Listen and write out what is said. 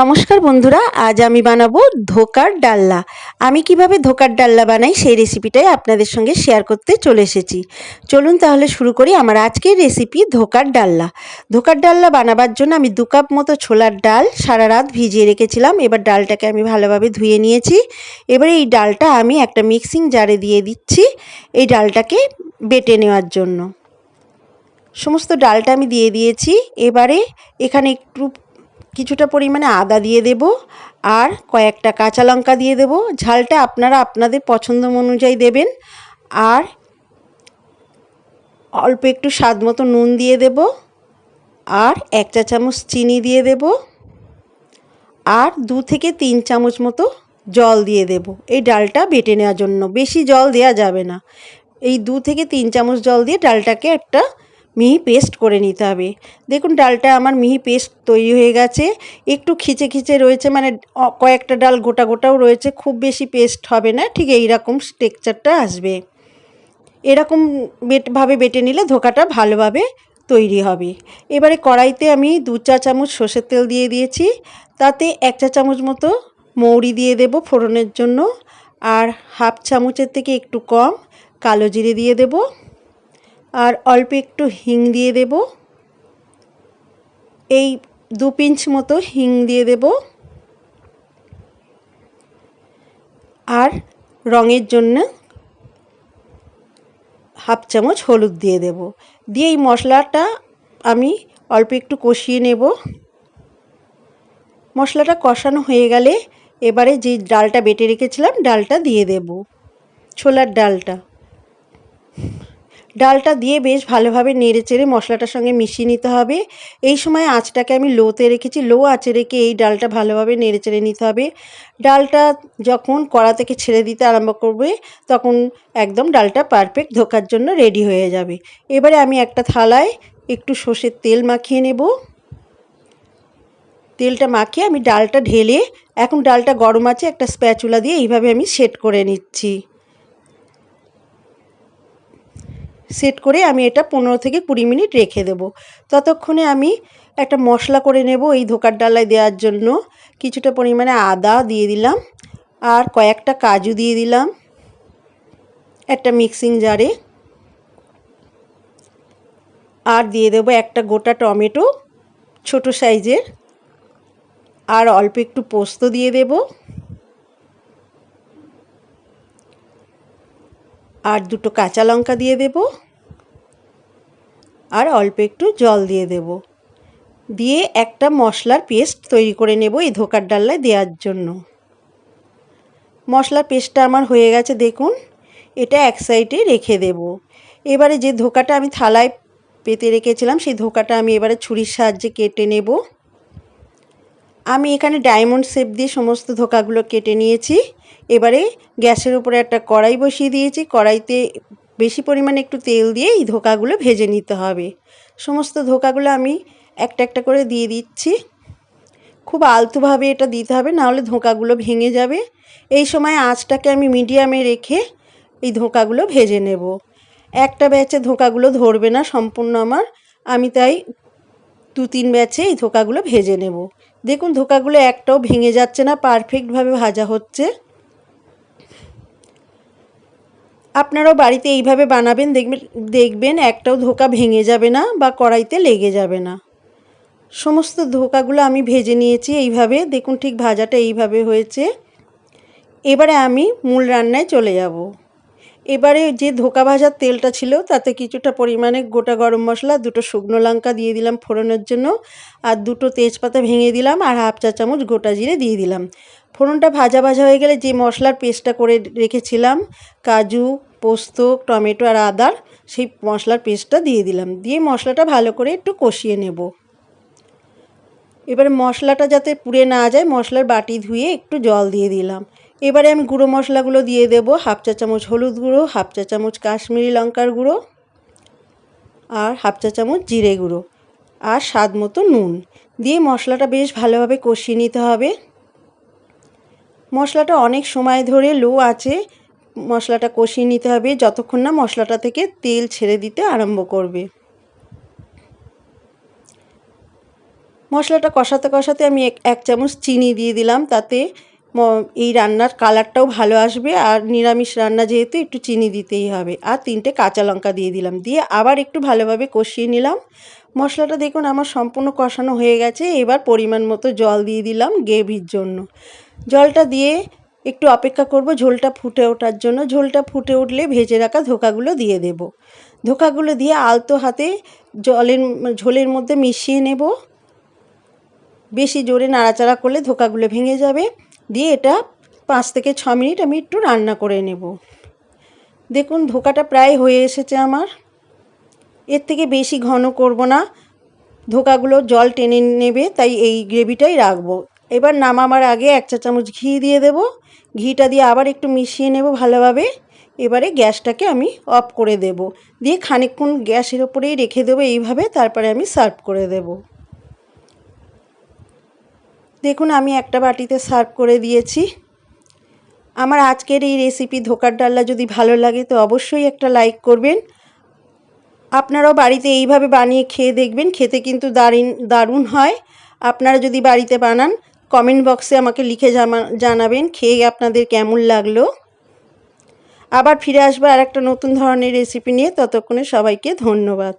নমস্কার বন্ধুরা, আজ আমি বানাবো ধোকার ডাল্লা। আমি কীভাবে ধোকার ডাল্লা বানাই সেই রেসিপিটাই আপনাদের সঙ্গে শেয়ার করতে চলে এসেছি। চলুন তাহলে শুরু করি আমার আজকের রেসিপি ধোকার ডাল্লা। ধোকার ডাল্লা বানাবার জন্য আমি দু কাপ মতো ছোলার ডাল সারা রাত ভিজিয়ে রেখেছিলাম। এবার ডালটাকে আমি ভালোভাবে ধুয়ে নিয়েছি। এবারে এই ডালটা আমি একটা মিক্সিং জারে দিয়ে দিচ্ছি এই ডালটাকে বেটে নেওয়ার জন্য। সমস্ত ডালটা আমি দিয়ে দিয়েছি। এবারে এখানে একটু কিছুটা পরিমাণে আদা দিয়ে দেব আর কয়েকটা কাঁচা লঙ্কা দিয়ে দেব। ঝালটা আপনারা আপনাদের পছন্দ অনুযায়ী দেবেন। আর অল্প একটু স্বাদ মতো নুন দিয়ে দেব। আর এক চা চামচ চিনি দিয়ে দেব। আর দু থেকে তিন চামচ মতো জল দিয়ে দেব। এই ডালটা বেটে নেওয়ার জন্য। বেশি জল দেওয়া যাবে না। এই দু থেকে তিন চামচ জল দিয়ে ডালটাকে একটা মিহি পেস্ট করে নিতে হবে। দেখুন, ডালটা আমার মিহি পেস্ট তৈরি হয়ে গেছে। একটু খিচে খিচে রয়েছে মানে কয়েকটা ডাল গোটা গোটাও রয়েছে, খুব বেশি পেস্ট হবে না, ঠিক এই রকম টেক্সচারটা আসবে। এরকম বেটভাবে বেটে নিলে ধোকাটা ভালোভাবে তৈরি হবে। এবারে কড়াইতে আমি দু চা চামচ সর্ষের তেল দিয়ে দিয়েছি। তাতে এক চা চামচ মতো মৌরি দিয়ে দেব ফোড়নের জন্য। আর হাফ চামচের থেকে একটু কম কালো জিরে দিয়ে দেবো। আর অল্প একটু হিং দিয়ে দেব। এই দু পিঞ্চ মতো হিং দিয়ে দেব। আর রঙের জন্য হাফ চামচ হলুদ দিয়ে দেব। দিয়ে এই মশলাটা আমি অল্প একটু কষিয়ে নেব। মশলাটা কষানো হয়ে গেলে এবারে যে ডালটা বেটে রেখেছিলাম, ডালটা দিয়ে দেব। ছোলার ডালটা। ডালটা দিয়ে বেশ ভালোভাবে নেড়ে চেড়ে মশলাটার সঙ্গে মিশিয়ে নিতে হবে। এই সময় আঁচটাকে আমি লোতে রেখেছি, লো আঁচে রেখে এই ডালটা ভালোভাবে নেড়ে চেড়ে নিতে হবে। ডালটা যখন কড়া থেকে ছেড়ে দিতে আরম্ভ করবে, তখন একদম ডালটা পারফেক্ট ধোকার জন্য রেডি হয়ে যাবে। এবারে আমি একটা থালায় একটু সর্ষের তেল মাখিয়ে নেব। তেলটা মাখিয়ে আমি ডালটা ঢেলে, এখন ডালটা গরম আছে, একটা স্প্যাচুলা দিয়ে এইভাবে আমি সেট করে নিচ্ছি। সেট করে আমি এটা পনেরো থেকে কুড়ি মিনিট রেখে দেবো। ততক্ষণে আমি একটা মশলা করে নেব এই ধোকার ডালায় দেওয়ার জন্য। কিছুটা পরিমাণে আদা দিয়ে দিলাম আর কয়েকটা কাজু দিয়ে দিলাম একটা মিক্সিং জারে। আর দিয়ে দেবো একটা গোটা টমেটো ছোট সাইজের। আর অল্প একটু পোস্ত দিয়ে দেব। আর দুটো কাঁচা লঙ্কা দিয়ে দেব আর অল্প একটু জল দিয়ে দেব। দিয়ে একটা মশলার পেস্ট তৈরি করে নেব এই ধোকার ডাল্লায় দেওয়ার জন্য। মশলার পেস্টটা আমার হয়ে গেছে দেখুন, এটা এক সাইডে রেখে দেব। এবারে যে ধোকাটা আমি থালায় পেতে রেখেছিলাম, সেই ধোকাটা আমি এবারে ছুরির সাহায্যে কেটে নেব। আমি এখানে ডায়মন্ড শেপ দিয়ে সমস্ত ধোকাগুলো কেটে নিয়েছি। এবারে গ্যাসের উপরে একটা কড়াই বসিয়ে দিয়েছি। কড়াইতে বেশি পরিমাণে একটু তেল দিয়ে এই ধোকাগুলো ভেজে নিতে হবে। সমস্ত ধোকাগুলো আমি একটা একটা করে দিয়ে দিচ্ছি। খুব আলতোভাবে এটা দিতে হবে, নাহলে ধোঁকাগুলো ভেঙে যাবে। এই সময় আঁচটাকে আমি মিডিয়ামে রেখে এই ধোঁকাগুলো ভেজে নেব। একটা ব্যাচে ধোঁকাগুলো ধরবে না সম্পূর্ণ আমার। আমি তাই দু তিন ব্যাচে এই ধোঁকাগুলো ভেজে নেব। দেখুন, ধোঁকাগুলো একটাও ভেঙে যাচ্ছে না পারফেক্টভাবে ভাজা হচ্ছে। আপনারাও বাড়িতে এইভাবে বানাবেন, দেখবেন দেখবেন একটাও ধোকা ভেঙে যাবে না বা কড়াইতে লেগে যাবে না। সমস্ত ধোকাগুলো আমি ভেজে নিয়েছি এইভাবে। দেখুন ঠিক ভাজাটা এইভাবে হয়েছে। এবারে আমি মূল রান্নায় চলে যাব। এবারে যে ধোকা ভাজার তেলটা ছিল, তাতে কিছুটা পরিমাণে গোটা গরম মশলা, দুটো শুকনো লঙ্কা দিয়ে দিলাম ফোড়নের জন্য, আর দুটো তেজপাতা ভেঙে দিলাম, আর হাফ চা চামচ গোটা জিরে দিয়ে দিলাম। ফোড়নটা ভাজা ভাজা হয়ে গেলে যে মশলার পেস্টটা করে রেখেছিলাম, কাজু, পোস্ত, টমেটো আর আদার, সেই মশলার পেস্টটা দিয়ে দিলাম। দিয়ে মশলাটা ভালো করে একটু কষিয়ে নেব। এবারে মশলাটা যাতে পুড়ে না যায়, মশলার বাটি ধুয়ে একটু জল দিয়ে দিলাম। এবারে আমি গুঁড়ো মশলাগুলো দিয়ে দেব, হাফ চা চামচ হলুদ গুঁড়ো, হাফ চা চামচ কাশ্মীরি লঙ্কার গুঁড়ো আর হাফ চা চামচ জিরে গুঁড়ো আর স্বাদ মতো নুন। দিয়ে মশলাটা বেশ ভালোভাবে কষিয়ে নিতে হবে। মশলাটা অনেক সময় ধরে লো আছে, মশলাটা কষিয়ে নিতে হবে যতক্ষণ না মশলাটা থেকে তেল ছেড়ে দিতে আরম্ভ করবে। মশলাটা কষাতে কষাতে আমি এক চামচ চিনি দিয়ে দিলাম, তাতে এই রান্নার কালারটাও ভালো আসবে আর নিরামিষ রান্না যেহেতু একটু চিনি দিতেই হবে। আর তিনটে কাঁচা লঙ্কা দিয়ে দিলাম। দিয়ে আবার একটু ভালোভাবে কষিয়ে নিলাম। মশলাটা দেখুন আমার সম্পূর্ণ কষানো হয়ে গেছে। এবার পরিমাণ মতো জল দিয়ে দিলাম গ্রেভির জন্য। জলটা দিয়ে একটু অপেক্ষা করব ঝোলটা ফুটে ওঠার জন্য। ঝোলটা ফুটে উঠলে ভেজে রাখা ধোকাগুলো দিয়ে দেব। ধোকাগুলো দিয়ে আলতো হাতে জলের ঝোলের মধ্যে মিশিয়ে নেব। বেশি জোরে নাড়াচাড়া করলে ধোকাগুলো ভেঙে যাবে। দিয়ে এটা পাঁচ থেকে ছ মিনিট আমি একটু রান্না করে নেব। দেখুন, ধোকাটা প্রায় হয়ে এসেছে আমার। এর থেকে বেশি ঘন করব না। ধোকাগুলো জল টেনে নেবে, তাই এই গ্রেভিটাই রাখব। এবার নামাবার আগে এক চা চামচ ঘি দিয়ে দেব। ঘিটা দিয়ে আবার একটু মিশিয়ে নেব ভালোভাবে। এবারে গ্যাসটাকে আমি অফ করে দেব। দিয়ে খানিকক্ষণ গ্যাসের ওপরেই রেখে দেবো, এইভাবে তারপরে আমি সার্ভ করে দেব। দেখুন, আমি একটা বাটিতে সার্ভ করে দিয়েছি। আমার আজকের এই রেসিপি ধোকার ডাল্লা যদি ভালো লাগে, তো অবশ্যই একটা লাইক করবেন। আপনারাও বাড়িতে এইভাবে বানিয়ে খেয়ে দেখবেন, খেতে কিন্তু দারুণ দারুণ হয়। আপনারা যদি বাড়িতে বানান কমেন্ট বক্সে আমাকে লিখে জানাবেন, খেয়ে আপনাদের কেমন লাগল। আবার ফিরে আসব আর একটা নতুন ধরনের রেসিপি নিয়ে। ততক্ষণে সবাইকে ধন্যবাদ।